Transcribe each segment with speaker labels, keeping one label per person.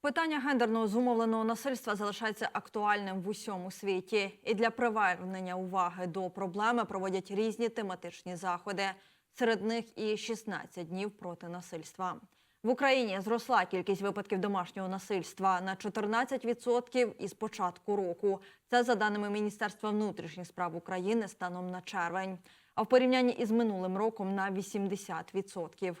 Speaker 1: Питання гендерного зумовленого насильства залишається актуальним в усьому світі, і для привернення уваги до проблеми проводять різні тематичні заходи. Серед них і 16 днів проти насильства. В Україні зросла кількість випадків домашнього насильства на 14% із початку року. Це за даними Міністерства внутрішніх справ України станом на червень. А в порівнянні із минулим роком на 80%.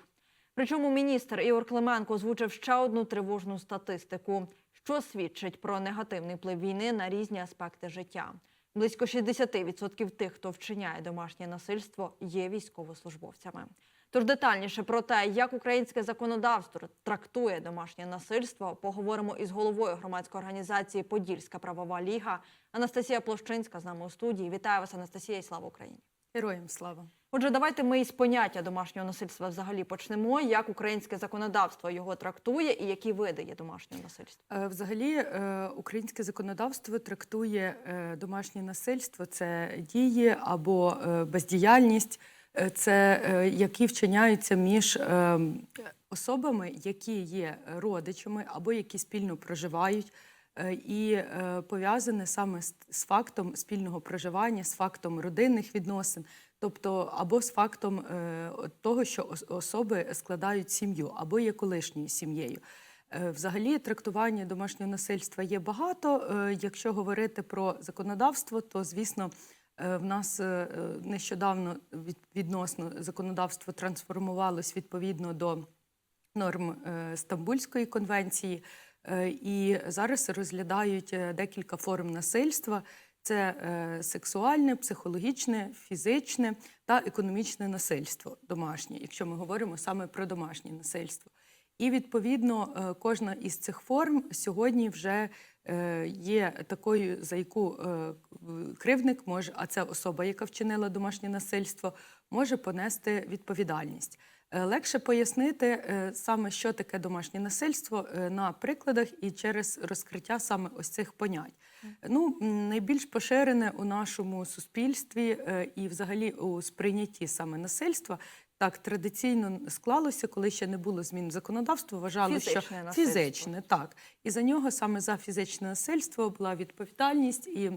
Speaker 1: Причому міністр Ігор Клименко озвучив ще одну тривожну статистику, що свідчить про негативний вплив війни на різні аспекти життя. Близько 60% тих, хто вчиняє домашнє насильство, є військовослужбовцями. Тож детальніше про те, як українське законодавство трактує домашнє насильство, поговоримо із головою громадської організації Подільська правова ліга Анастасія Площинська з нами у студії. Вітаю вас, Анастасія, і слава Україні!
Speaker 2: Героям слава.
Speaker 1: Отже, давайте ми із поняття домашнього насильства взагалі почнемо. Як українське законодавство його трактує і які види є домашнього насильства?
Speaker 2: Е, Взагалі, е, українське законодавство трактує е, домашнє насильство це дії або бездіяльність, це які вчиняються між особами, які є родичами або які спільно проживають. Е, І е, пов'язане саме з, фактом спільного проживання, з фактом родинних відносин, тобто або з фактом е, того, що особи складають сім'ю, або є колишньою сім'єю. Взагалі, трактування домашнього насильства є багато. Якщо говорити про законодавство, то звісно. В нас нещодавно від- відносно законодавство трансформувалось відповідно до норм Стамбульської конвенції, і зараз розглядають е, декілька форм насильства: це е, сексуальне, психологічне, фізичне та економічне насильство домашнє, якщо ми говоримо саме про домашнє насильство. І відповідно е, кожна із цих форм сьогодні вже е, є такою, за яку е, кривдник може, а це особа, яка вчинила домашнє насильство, може понести відповідальність. Е, Легше пояснити е, саме, що таке домашнє насильство е, на прикладах і через розкриття саме ось цих понять. Ну, найбільш поширене у нашому суспільстві і взагалі у сприйнятті саме насильства. Так традиційно склалося, коли ще не було змін в законодавство, вважали, що
Speaker 1: Фізичне насильство.
Speaker 2: фізичне, так. І за нього саме за фізичне насильство була відповідальність і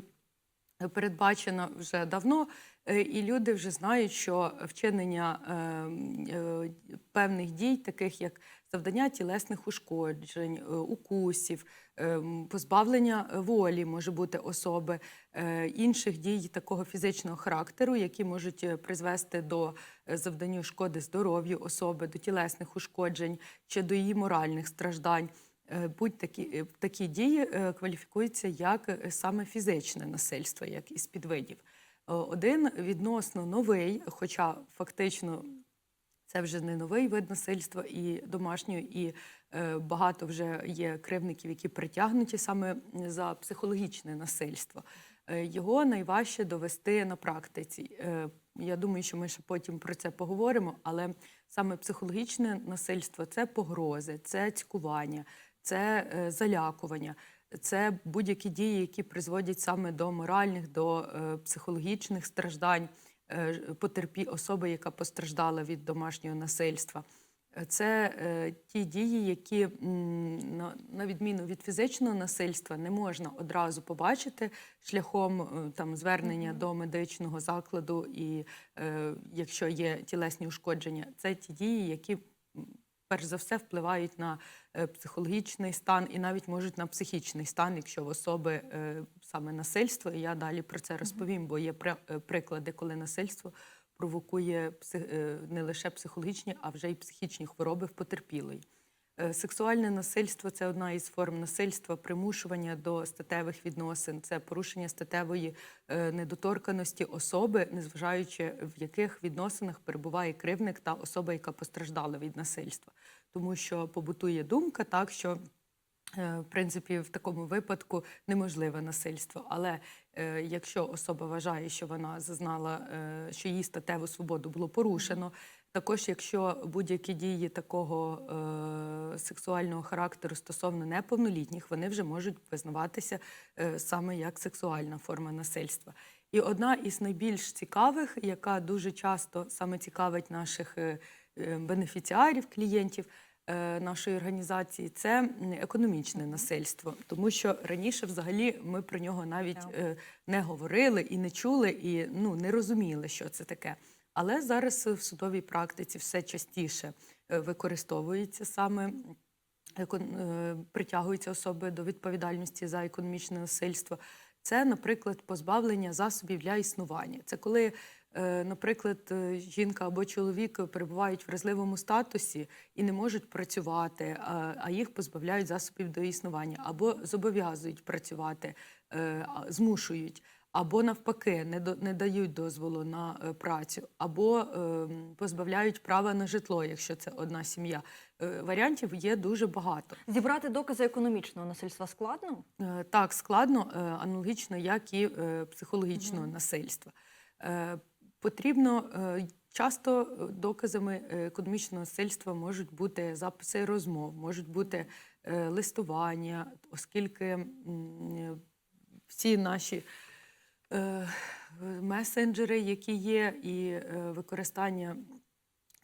Speaker 2: передбачена вже давно, і люди вже знають, що вчинення е, е, певних дій, таких як завдання тілесних ушкоджень, е, укусів, е, позбавлення волі може бути особи, е, інших дій такого фізичного характеру, які можуть е, призвести до е, завдання шкоди здоров'ю особи, до тілесних ушкоджень чи до її моральних страждань. Е, Будь-такі е, такі дії е, кваліфікуються як е, саме фізичне насильство, як із підвидів. Е, Один відносно новий, хоча фактично це вже не новий вид насильства і домашнього, і е, багато вже є кривників, які притягнуті саме за психологічне насильство. Е, Його найважче довести на практиці. Я думаю, що ми ще потім про це поговоримо, але саме психологічне насильство це погрози, це цькування, це залякування. Це будь-які дії, які призводять саме до моральних, до е, психологічних страждань е, потерпі особи, яка постраждала від домашнього насильства. Це е, ті дії, які на, на відміну від фізичного насильства не можна одразу побачити шляхом е, там звернення до медичного закладу, і е, якщо є тілесні ушкодження, це ті дії, які перш за все впливають на е, психологічний стан і навіть можуть на психічний стан, якщо в особи е, саме насильство. І я далі про це розповім, бо є е, приклади, коли насильство провокує не лише психологічні, а вже й психічні хвороби в потерпілої. Е, Сексуальне насильство це одна із форм насильства, примушування до статевих відносин, це порушення статевої е, недоторканості особи, незважаючи в яких відносинах перебуває кривник та особа, яка постраждала від насильства. Тому що побутує думка, так що Е, В принципі, в такому випадку неможливе насильство. Але якщо особа вважає, що вона зазнала, що її статеву свободу було порушено, також якщо будь-які дії такого е, сексуального характеру стосовно неповнолітніх, вони вже можуть визнаватися е, саме як сексуальна форма насильства. І одна із найбільш цікавих, яка дуже часто саме цікавить наших е, е, бенефіціарів, клієнтів, е, нашої організації це економічне насильство, тому що раніше взагалі ми про нього навіть е, не говорили і не чули, і ну не розуміли, що це таке. Але зараз в судовій практиці все частіше е, використовується саме е, притягуються особи до відповідальності за економічне насильство. Це, наприклад, позбавлення засобів для існування. Це коли, е, наприклад, е, жінка або чоловік перебувають в вразливому статусі і не можуть працювати, а- їх позбавляють засобів до існування, або зобов'язують працювати, е, змушують. Або навпаки не до не дають дозволу на е, працю, або е, позбавляють права на житло, якщо це одна сім'я. Е, варіантів є дуже багато.
Speaker 1: Зібрати докази економічного насильства складно?
Speaker 2: Е, Так, складно, е, аналогічно, як і е, психологічного насильства. Е, Потрібно е, часто е, доказами е, економічного насильства можуть бути записи розмов, можуть бути е, листування, оскільки е, всі наші месенджери, які є, і е, використання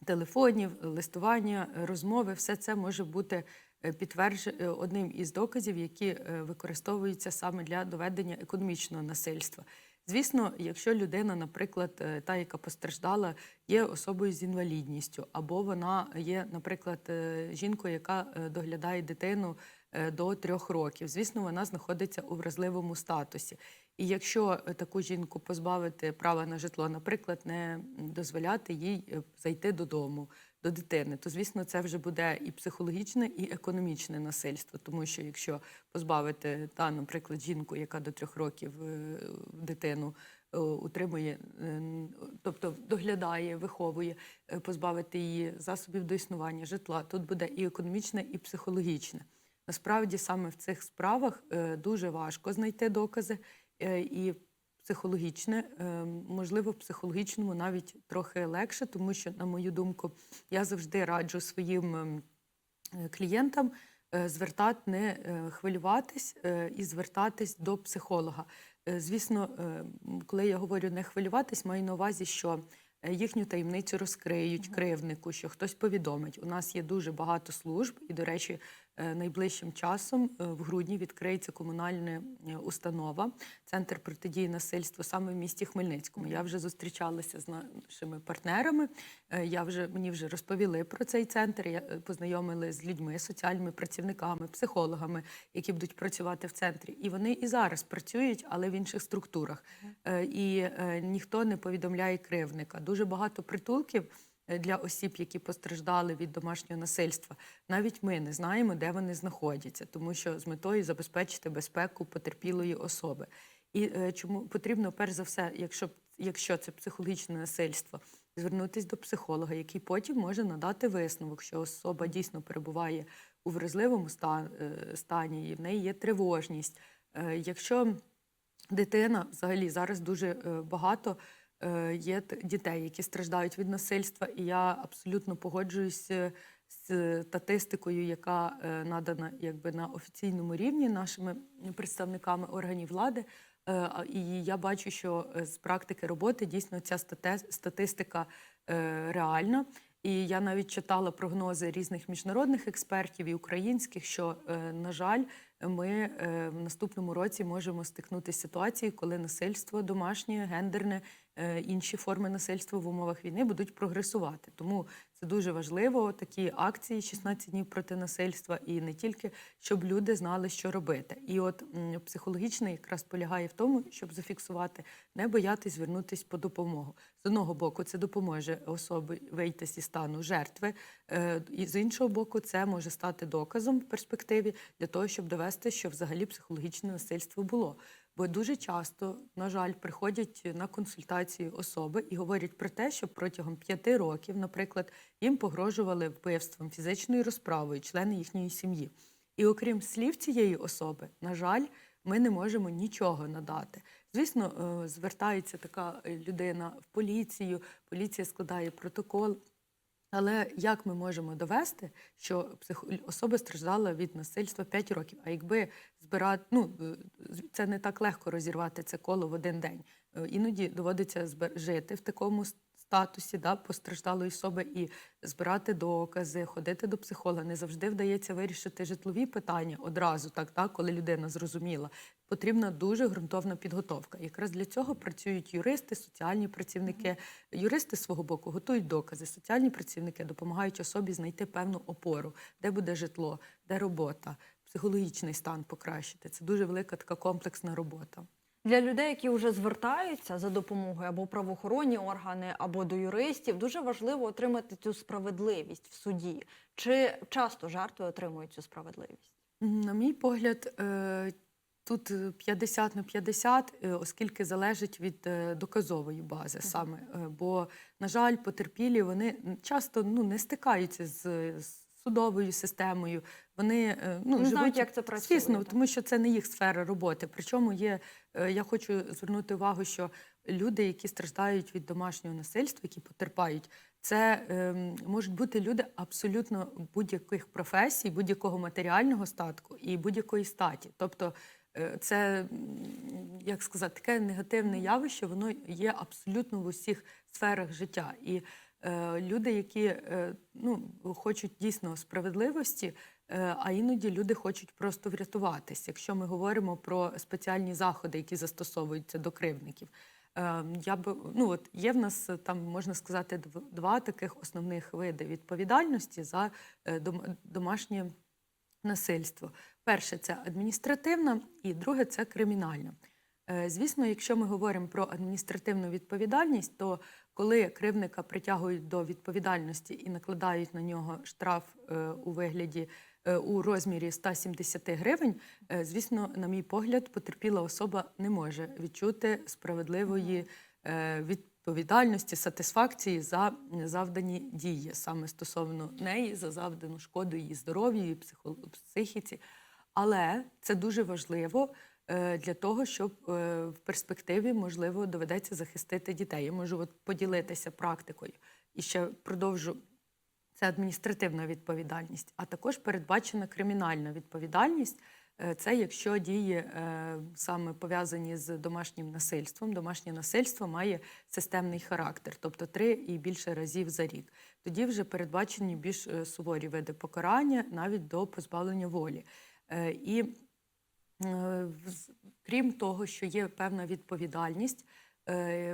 Speaker 2: телефонів, листування, е, розмови, все це може бути підтверджено одним із доказів, які е, використовуються саме для доведення економічного насильства. Звісно, якщо людина, наприклад, е, та, яка постраждала, є особою з інвалідністю, або вона є, наприклад, е, жінкою, яка е, доглядає дитину е, до трьох років, звісно, вона знаходиться у вразливому статусі. І якщо е, таку жінку позбавити права на житло, наприклад, не дозволяти їй е, зайти додому до дитини, то звісно, це вже буде і психологічне, і економічне насильство. Тому що якщо позбавити та, наприклад, жінку, яка до трьох років е, дитину утримує, тобто доглядає, виховує, позбавити її засобів до існування, житла, тут буде і економічне, і психологічне. Насправді саме в цих справах дуже важко знайти докази і психологічне, е, можливо, в психологічному навіть трохи легше, тому що, на мою думку, я завжди раджу своїм ем, е, клієнтам е, звертати не е, хвилюватись е, і звертатись до психолога. Е, Звісно, е, коли я говорю не хвилюватись, маю на увазі, що е, їхню таємницю розкриють кривднику, що хтось повідомить. У нас є дуже багато служб, і, до речі, е, найближчим часом е, в грудні відкриється комунальна е, установа, центр протидії насильству саме в місті Хмельницькому. Я вже зустрічалася з нашими партнерами. е, Я вже мені вже розповіли про цей центр. Я е, познайомили з людьми, соціальними працівниками, психологами, які будуть працювати в центрі. І вони і зараз працюють, але в інших структурах. Е, І е, ніхто не повідомляє кривника. Дуже багато притулків е, для осіб, які постраждали від домашнього насильства. Навіть ми не знаємо, де вони знаходяться, тому що з метою забезпечити безпеку потерпілої особи. І е, чому потрібно, перш за все, якщо, якщо це психологічне насильство, звернутися до психолога, який потім може надати висновок, що особа дійсно перебуває у вразливому е, стані, і в неї є тривожність. Е, Якщо дитина взагалі зараз дуже е, багато е, є дітей, які страждають від насильства, і я абсолютно погоджуюсь е, з статистикою, яка е, надана якби на офіційному рівні нашими представниками органів влади. Е, І я бачу, що е, з практики роботи дійсно ця статистика е, реальна. І я навіть читала прогнози різних міжнародних експертів і українських, що, е, на жаль, ми е, в наступному році можемо стикнутися з ситуацією, коли насильство домашнє, гендерне, е, інші форми насильства в умовах війни будуть прогресувати. Тому це дуже важливо. Такі акції 16 днів проти насильства, і не тільки щоб люди знали, що робити. І от м, психологічне якраз полягає в тому, щоб зафіксувати, не боятись звернутися по допомогу. З одного боку, це допоможе особі вийти зі стану жертви, е, і з іншого боку, це може стати доказом в перспективі для того, щоб довести, що взагалі психологічне насильство було. Бо дуже часто, на жаль, приходять на консультацію особи і говорять про те, що протягом п'яти років, наприклад, їм погрожували вбивством, фізичною розправою члени їхньої сім'ї. І окрім слів цієї особи, на жаль, ми не можемо нічого надати. Звісно, е, звертається така людина в поліцію, поліція складає протокол. Але як ми можемо довести, що психо- особа страждала від насильства 5 років? А якби збирати, ну е, це не так легко розірвати це коло в один день. Е, Іноді доводиться збер- жити в такому статусі да, постраждалої особи і збирати докази, ходити до психолога. Не завжди вдається вирішити житлові питання одразу, так, так коли людина зрозуміла. Потрібна дуже ґрунтовна підготовка. Якраз для цього працюють юристи, соціальні працівники. Юристи з свого боку готують докази. Соціальні працівники допомагають особі знайти певну опору, де буде житло, де робота, психологічний стан покращити. Це дуже велика така комплексна робота.
Speaker 1: Для людей, які вже звертаються за допомогою або правоохоронні органи, або до юристів, дуже важливо отримати цю справедливість в суді. Чи часто жертви отримують цю справедливість?
Speaker 2: На мій погляд, е, тут 50 на 50, е, оскільки залежить від е, доказової бази саме. Е, Бо, на жаль, потерпілі вони часто ну, не стикаються з, з судовою системою. Вони е, ну,
Speaker 1: Не знають, як це працює,
Speaker 2: Звісно, тому що це не їх сфера роботи. Причому є, е, я хочу звернути увагу, що люди, які страждають від домашнього насильства, які потерпають, це ем, можуть бути люди абсолютно будь-яких професій, будь-якого матеріального статку і будь-якої статі. Тобто е, це, як сказати, таке негативне явище, воно є абсолютно в усіх сферах життя. І е, люди, які е, ну, хочуть дійсно справедливості, е, а іноді люди хочуть просто врятуватись, якщо ми говоримо про спеціальні заходи, які застосовуються до кривдників. Е, Я б ну от є в нас е, там можна сказати дв- два таких основних види відповідальності за е, домашнє насильство. Перше це адміністративна, і друге це кримінальна. Е, Звісно, якщо ми говоримо про адміністративну відповідальність, то коли кривника притягують до відповідальності і накладають на нього штраф е, у вигляді е, у розмірі 170 гривень, звісно, на мій погляд, потерпіла особа не може відчути справедливої е, відповідальності, сатисфакції за завдані дії, саме стосовно неї, за завдану шкоду її здоров'ю, і психіці. Але це дуже важливо е, для того, щоб е, в перспективі можливо доведеться захистити дітей. Я можу от поділитися практикою і ще продовжу. Це адміністративна відповідальність, а також передбачена кримінальна відповідальність. Е, Це якщо дії е, саме пов'язані з домашнім насильством. Домашнє насильство має системний характер, тобто три і більше разів за рік. Тоді вже передбачені більш е, суворі види покарання, навіть до позбавлення волі. І крім того, що є певна відповідальність,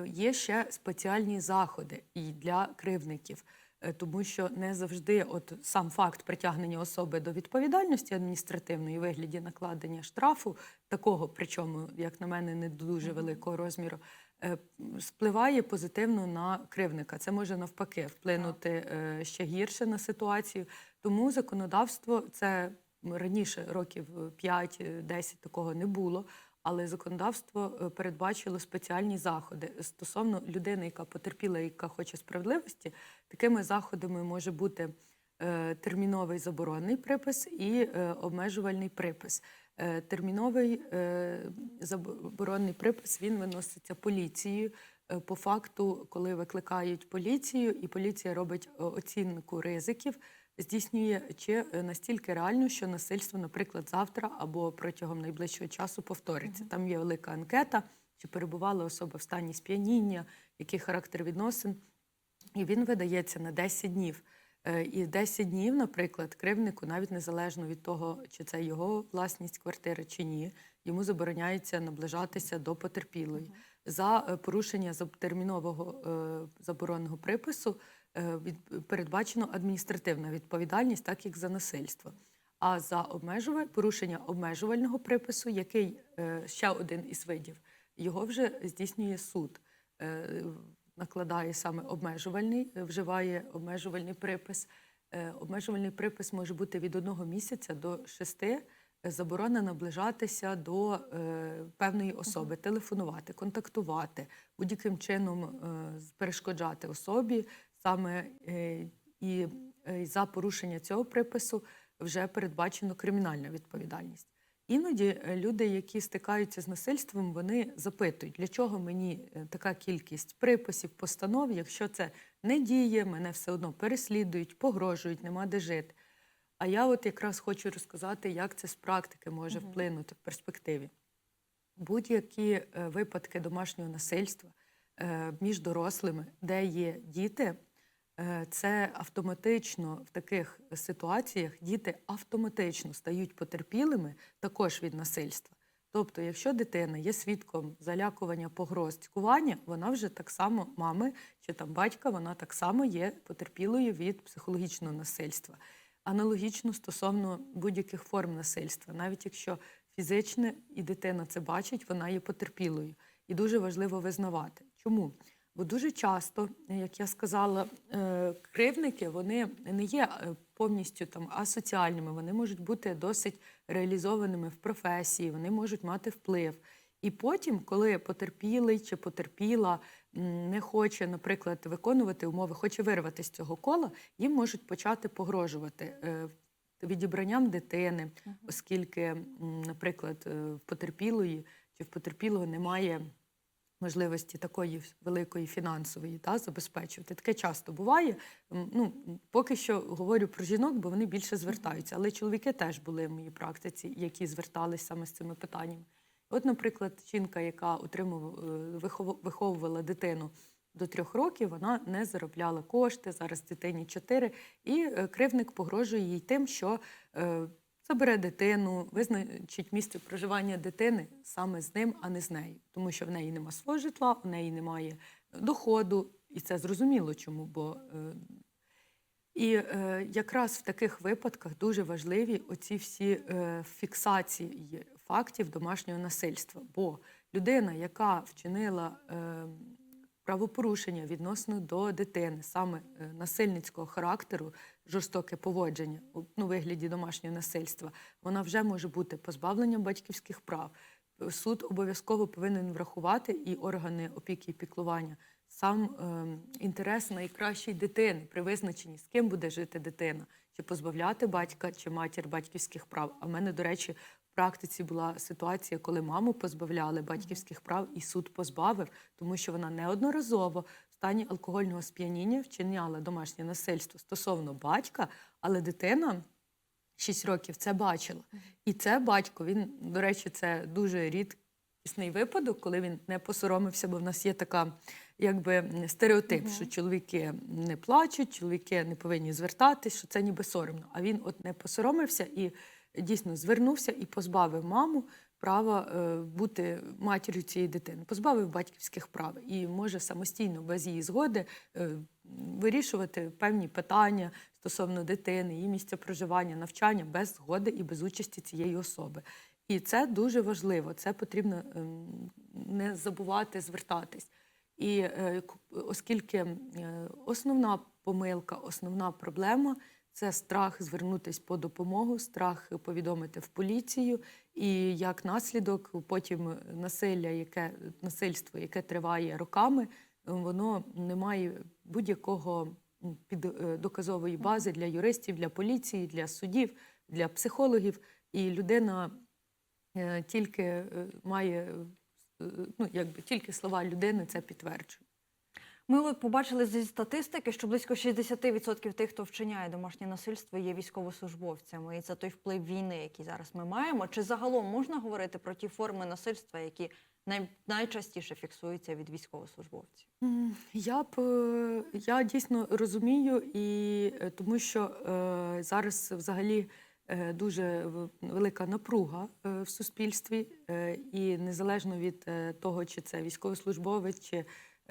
Speaker 2: є ще спеціальні заходи і для кривдників. Е, Тому що не завжди от сам факт притягнення особи до відповідальності адміністративної у вигляді накладення штрафу, такого, причому, як на мене, не дуже великого розміру, е, спливає позитивно на кривника. Це може навпаки вплинути е, ще гірше на ситуацію. Тому законодавство це раніше років 5-10 такого не було. Але законодавство передбачило спеціальні заходи стосовно людини, яка потерпіла, яка хоче справедливості. Такими заходами може бути е, терміновий заборонний припис і е, обмежувальний припис. Е, терміновий заборонний припис він виноситься поліцією. По факту, коли викликають поліцію, і поліція робить оцінку ризиків, здійснює чи настільки реально, що насильство, наприклад, завтра або протягом найближчого часу повториться. Там є велика анкета, чи перебувала особа в стані сп'яніння, який характер відносин. І він видається на 10 днів. Е, І 10 днів, наприклад, кривнику, навіть незалежно від того, чи це його власність квартири чи ні, йому забороняється наближатися до потерпілої. За е, порушення термінового е, забороненого припису передбачено адміністративна відповідальність, так як за насильство. А за порушення обмежувального припису, який ще один із видів, його вже здійснює суд. Накладає саме обмежувальний, е, вживає обмежувальний припис. Е, Обмежувальний припис може бути від одного місяця до шести. Е, Заборона наближатися до е, певної особи, телефонувати, контактувати, будь-яким чином е, перешкоджати особі. Саме е, і е, за порушення цього припису вже передбачено кримінальна відповідальність. Іноді е, люди, які стикаються з насильством, вони запитують, для чого мені е, така кількість приписів, постанов, якщо це не діє, мене все одно переслідують, погрожують, нема де жити. А я от якраз хочу розказати, як це з практики може вплинути в перспективі. Будь-які е, випадки домашнього насильства між дорослими, де є діти, це автоматично в таких ситуаціях діти автоматично стають потерпілими також від насильства. Тобто, якщо дитина є свідком залякування, погроз, цькування, вона вже так само мами чи там батька, вона так само є потерпілою від психологічного насильства. Аналогічно стосовно будь-яких форм насильства, навіть якщо фізичне і дитина це бачить, вона є потерпілою. І дуже важливо визнавати. Чому? Бо дуже часто, як я сказала, е, кривники вони не є е, повністю там асоціальними, вони можуть бути досить реалізованими в професії, вони можуть мати вплив. І потім, коли потерпілий чи потерпіла не хоче, наприклад, виконувати умови, хоче вирвати з цього кола, їм можуть почати погрожувати е, відібранням дитини, оскільки, наприклад, в потерпілої чи в потерпілого немає можливості такої великої фінансової та, забезпечувати. Таке часто буває. Ну, поки що говорю про жінок, бо вони більше звертаються. Але чоловіки теж були в моїй практиці, які звертались саме з цими питаннями. От, наприклад, жінка, яка е, виховувала дитину до трьох років, вона не заробляла кошти, зараз дитині чотири, і е, кривник погрожує їй тим, що е, забере дитину, визначить місце проживання дитини саме з ним, а не з нею. Тому що в неї нема свого житла, в неї немає доходу, і це зрозуміло чому, бо е, і е, якраз в таких випадках дуже важливі оці всі е, фіксації фактів домашнього насильства. Бо людина, яка вчинила е, правопорушення відносно до дитини, саме е, насильницького характеру, жорстоке поводження у ну, вигляді домашнього насильства, вона вже може бути позбавленням батьківських прав. Суд обов'язково повинен врахувати і органи опіки і піклування сам е, інтерес найкращої дитини при визначенні, з ким буде жити дитина, чи позбавляти батька чи матір батьківських прав. А в мене, до речі, практиці була ситуація, коли маму позбавляли батьківських прав, і суд позбавив, тому що вона неодноразово в стані алкогольного сп'яніння вчиняла домашнє насильство стосовно батька, але дитина. 6 років це бачила. І це батько, він, до речі, це дуже рідкісний випадок, коли він не посоромився, бо в нас є така якби стереотип, що чоловіки не плачуть, чоловіки не повинні звертатись, що це ніби соромно. А він от не посоромився і дійсно звернувся і позбавив маму права е, бути матір'ю цієї дитини, позбавив батьківських прав і може самостійно без її згоди е, вирішувати певні питання стосовно дитини, її місця проживання, навчання без згоди і без участі цієї особи. І це дуже важливо. Це потрібно ем, не забувати звертатись. І е, оскільки основна помилка, основна проблема це страх звернутися по допомогу, страх повідомити в поліцію, і як наслідок потім насилля, яке насильство, яке триває роками, воно не має будь-якого під е, доказової бази для юристів, для поліції, для судів, для психологів. І людина е, тільки е, має ну, якби тільки слова людини це підтверджують.
Speaker 1: Ми побачили зі статистики, що близько 60% тих, хто вчиняє домашнє насильство, є військовослужбовцями. І це той вплив війни, який зараз ми маємо. Чи загалом можна говорити про ті форми насильства, які най- найчастіше фіксуються від військовослужбовців?
Speaker 2: Я б е, я дійсно розумію, і е, тому що е, зараз взагалі е, дуже велика напруга в суспільстві, і незалежно від того, чи це військовослужбовець, чи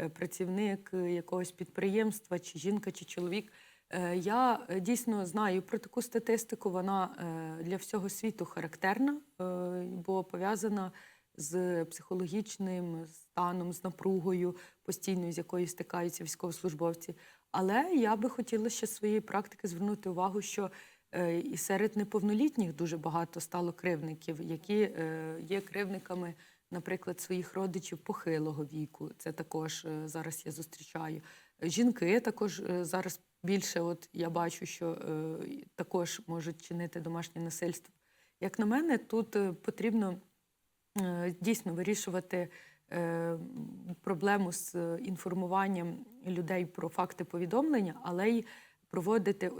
Speaker 2: працівник е, якогось підприємства, чи жінка, чи чоловік. е, Я е, дійсно знаю про таку статистику. Вона е, для всього світу характерна, е, бо пов'язана з психологічним станом, з напругою постійною, з якою стикаються військовослужбовці. Але я би хотіла ще з своєї практики звернути увагу, що е, і серед неповнолітніх дуже багато стало кривників, які е, є кривниками, наприклад, своїх родичів похилого віку. Це також е, зараз я зустрічаю. Жінки також е, зараз більше, от я бачу, що е, також можуть чинити домашнє насильство. Як на мене, тут потрібно дійсно вирішувати проблему з інформуванням людей про факти повідомлення, але й проводити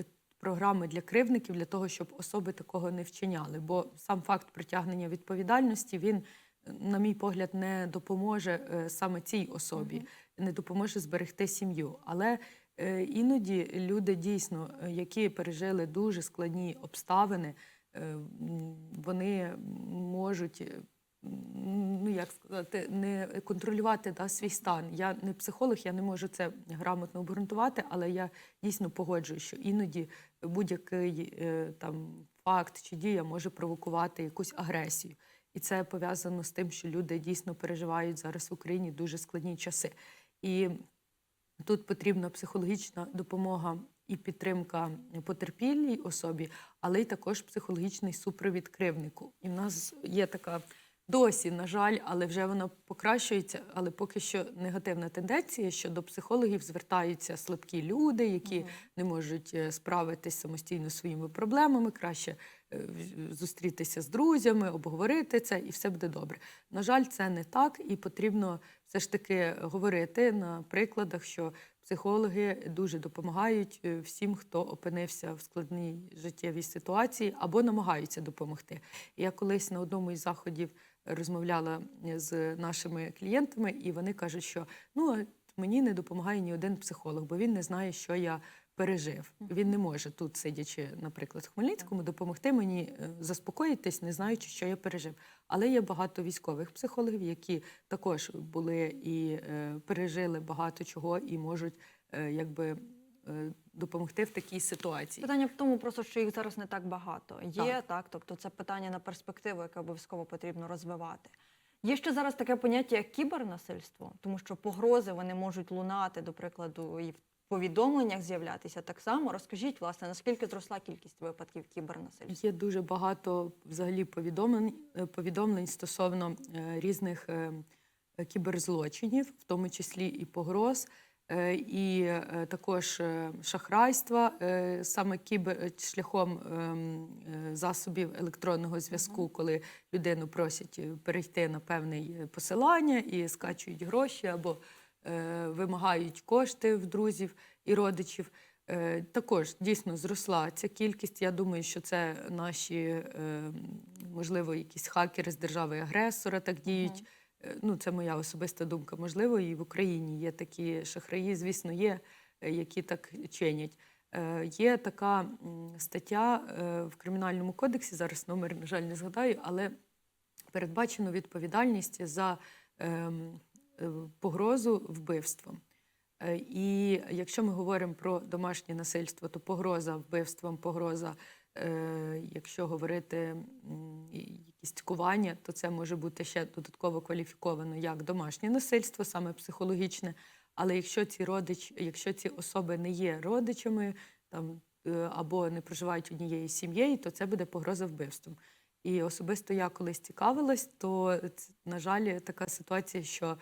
Speaker 2: програми для кривників для того, щоб особи такого не вчиняли. Бо сам факт притягнення відповідальності він, на мій погляд, не допоможе е, саме цій особі. не допоможе зберегти сім'ю. Але е, іноді люди дійсно, які пережили дуже складні обставини, е, вони можуть. Ну, як сказати, не контролювати да, свій стан. Я не психолог, я не можу це грамотно обґрунтувати, але я дійсно погоджую, що іноді будь-який там факт чи дія може провокувати якусь агресію. І це пов'язано з тим, що люди дійсно переживають зараз в Україні дуже складні часи. І тут потрібна психологічна допомога і підтримка потерпілій особі, але й також психологічний супровід кривнику. І в нас є така досі, на жаль, але вже вона покращується. Але поки що негативна тенденція, що до психологів звертаються слабкі люди, які не можуть е, справитись самостійно своїми проблемами, краще е, зустрітися з друзями, обговорити це, і все буде добре. На жаль, це не так, і потрібно все ж таки говорити на прикладах, що психологи дуже допомагають е, всім, хто опинився в складній життєвій ситуації або намагаються допомогти. Я колись на одному із заходів розмовляла з нашими клієнтами, і вони кажуть, що ну мені не допомагає ні один психолог, бо він не знає, що я пережив. Він не може тут, сидячи, наприклад, в Хмельницькому, допомогти мені е, заспокоїтись, не знаючи, що я пережив. Але є багато військових психологів, які також були і е, пережили багато чого і можуть е, якби. Е, Допомогти в такій ситуації.
Speaker 1: Питання в тому, просто що їх зараз не так багато. Є
Speaker 2: Так.
Speaker 1: так, тобто це питання на перспективу, яке обов'язково потрібно розвивати. Є ще зараз таке поняття, як кібернасильство, тому що погрози вони можуть лунати, до прикладу, і в повідомленнях з'являтися так само. Розкажіть, власне, наскільки зросла кількість випадків кібернасильства?
Speaker 2: Є дуже багато взагалі повідомлень, е, повідомлень стосовно е, різних кіберзлочинів, в тому числі і погроз, і е, також е, шахрайства, е, саме кібер е, шляхом ем, е, засобів електронного зв'язку, коли людину просять е, перейти на певне е, посилання і скачують гроші або е, вимагають кошти в друзів і родичів. Е, Також дійсно зросла ця кількість. Я думаю, що це наші, е, можливо, якісь хакери з держави-агресора так діють. Е, Ну, це моя особиста думка. Можливо, і в Україні є такі шахраї, звісно, є, е, які так чинять. Е, Є така стаття в Кримінальному кодексі, зараз номер, на жаль, не згадаю, але передбачено відповідальність за ем, погрозу вбивством. І якщо ми говоримо про домашнє насильство, то погроза вбивством, погроза, якщо говорити якісь цькування, то це може бути ще додатково кваліфіковано як домашнє насильство, саме психологічне. Але якщо ці родич, якщо ці особи не є родичами там, е, або не проживають однією сім'єю, то це буде погроза вбивством. І особисто я колись цікавилась, то на жаль, така ситуація, що е,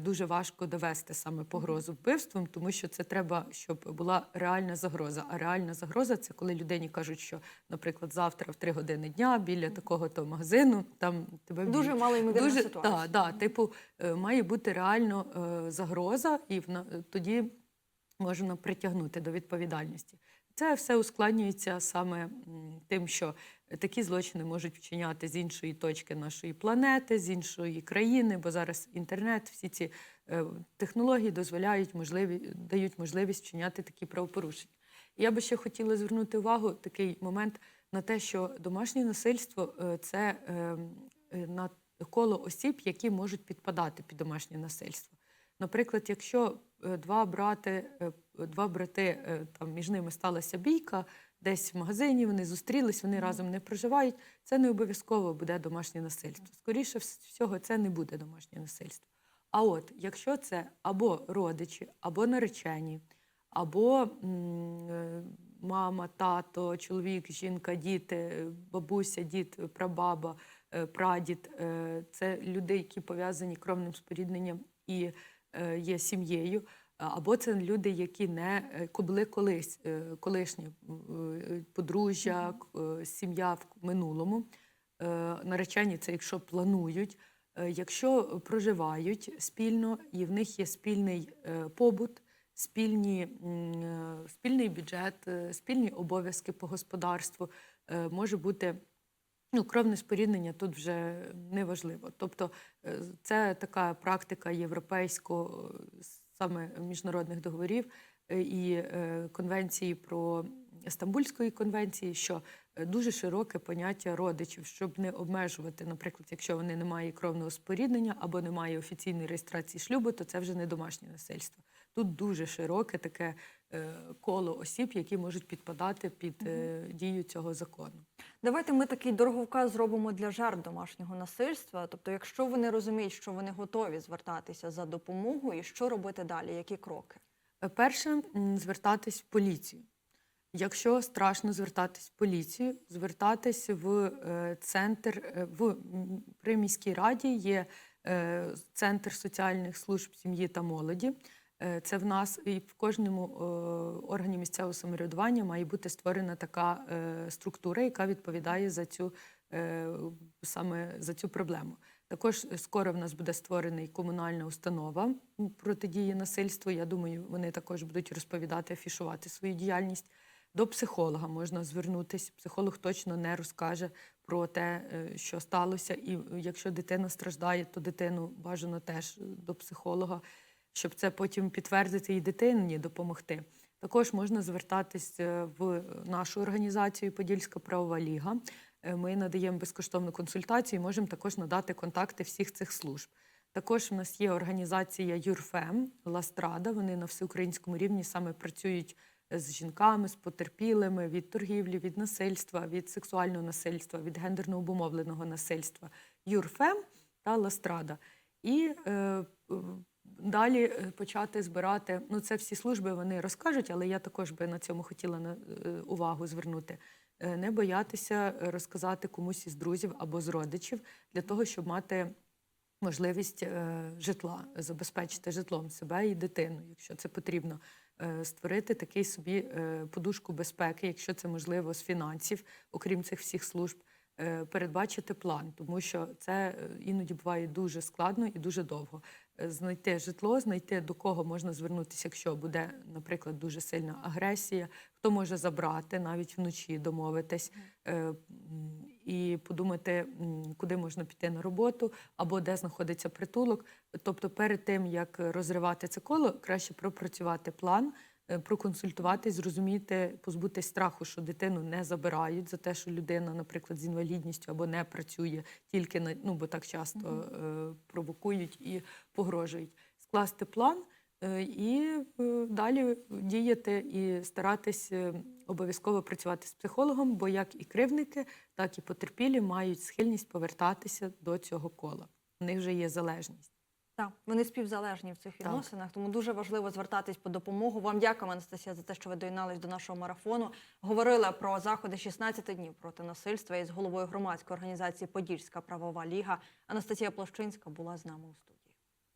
Speaker 2: дуже важко довести саме погрозу вбивством, тому що це треба, щоб була реальна загроза. А реальна загроза це коли людині кажуть, що, наприклад, завтра в три години дня біля такого то магазину там тебе
Speaker 1: Дуже мало ймовірна
Speaker 2: Дуже
Speaker 1: ситуація.
Speaker 2: да, да, типу, е, має бути реально е, загроза, і тоді можна притягнути до відповідальності. Це все ускладнюється саме тим, що такі злочини можуть вчиняти з іншої точки нашої планети, з іншої країни, бо зараз інтернет, всі ці е, технології дозволяють можливі, дають можливість вчиняти такі правопорушення. Я би ще хотіла звернути увагу такий момент на те, що домашнє насильство е, це е, на коло осіб, які можуть підпадати під домашнє насильство. Наприклад, якщо два брати, е, два брати е, там між ними сталася бійка, десь в магазині вони зустрілись, вони разом не проживають. Це не обов'язково буде домашнє насильство. Скоріше вс- всього, це не буде домашнє насильство. А от якщо це або родичі, або наречені, або е, мама, тато, чоловік, жінка, діти, е, бабуся, дід, е, прабаба, е, прадід, е, це люди, які пов'язані кровним спорідненням і е, є сім'єю. Або це люди, які не е, були колись е, колишні е, подружжя, е, сім'я в минулому. Е, Наречені це якщо планують, Е, якщо проживають спільно і в них є спільний е, побут, спільні, е, спільний бюджет, е, спільні обов'язки по господарству, е, може бути Ну, кровне споріднення тут вже неважливо. Тобто е, це така практика європейсько е, саме міжнародних договорів е, і конвенції про Стамбульської конвенції, що дуже широке поняття родичів, щоб не обмежувати, наприклад, якщо вони не мають кровного споріднення або немає офіційної реєстрації шлюбу, то це вже не домашнє насильство. Тут дуже широке таке коло осіб, які можуть підпадати під е, дію цього закону.
Speaker 1: Давайте ми такий дороговказ зробимо для жертв домашнього насильства. Тобто, якщо вони розуміють, що вони готові звертатися за допомогою, що робити далі? Які кроки?
Speaker 2: Е, Перше звертатись в поліцію. Якщо страшно звертатись в поліцію, звертатись в е, центр е, в м, при міській раді є е, центр соціальних служб сім'ї та молоді. Е, Це в нас і в кожному е, органі місцевого самоврядування має бути створена така е, структура, яка відповідає за цю саме за цю проблему. Також скоро в нас буде створений комунальна установа протидії насильству. Я думаю, вони також будуть розповідати, афішувати свою діяльність. До психолога можна звернутися. Психолог точно не розкаже про те, що сталося. І якщо дитина страждає, то дитину бажано теж до психолога, щоб це потім підтвердити і дитині допомогти. Також можна звертатись е, в нашу організацію Подільська правова ліга. Е, Ми надаємо безкоштовну консультацію і можемо також надати контакти всіх цих служб. Також в нас є організація Юрфем Ластрада. Вони на всеукраїнському рівні саме працюють з жінками, з потерпілими від торгівлі, від насильства, від сексуального насильства, від гендерно обумовленого насильства. Юрфем та Ластрада. І е, далі е, почати збирати. Ну, це всі служби вони розкажуть, але я також би на цьому хотіла на, е, увагу звернути. Е, Не боятися розказати комусь із друзів або з родичів для того, щоб мати можливість житла, забезпечити житлом себе і дитину, якщо це потрібно, створити такий собі подушку безпеки, якщо це можливо з фінансів, окрім цих всіх служб, передбачити план, тому що це е, іноді буває дуже складно і дуже довго. Е, Знайти житло, знайти до кого можна звернутися, якщо буде, наприклад, дуже сильна агресія, хто може забрати навіть вночі, домовитись е, і подумати, куди можна піти на роботу або де знаходиться притулок. Тобто, перед тим як розривати це коло, краще пропрацювати план, е, проконсультуватись, зрозуміти, позбутись страху, що дитину не забирають за те, що людина, наприклад, з інвалідністю або не працює тільки на ну, бо так часто е, провокують і погрожують. Скласти план. е, І е, далі діяти і старатись е, обов'язково працювати з психологом, бо як і кривники, так і потерпілі мають схильність повертатися до цього кола. У них вже є залежність.
Speaker 1: Так, вони співзалежні в цих відносинах, тому дуже важливо звертатись по допомогу. Вам дякуємо, Анастасія, за те, що ви доєднались до нашого марафону. Говорили про заходи 16 днів проти насильства із головою громадської організації Подільська правова ліга. Анастасія Площинська була з нами у студії.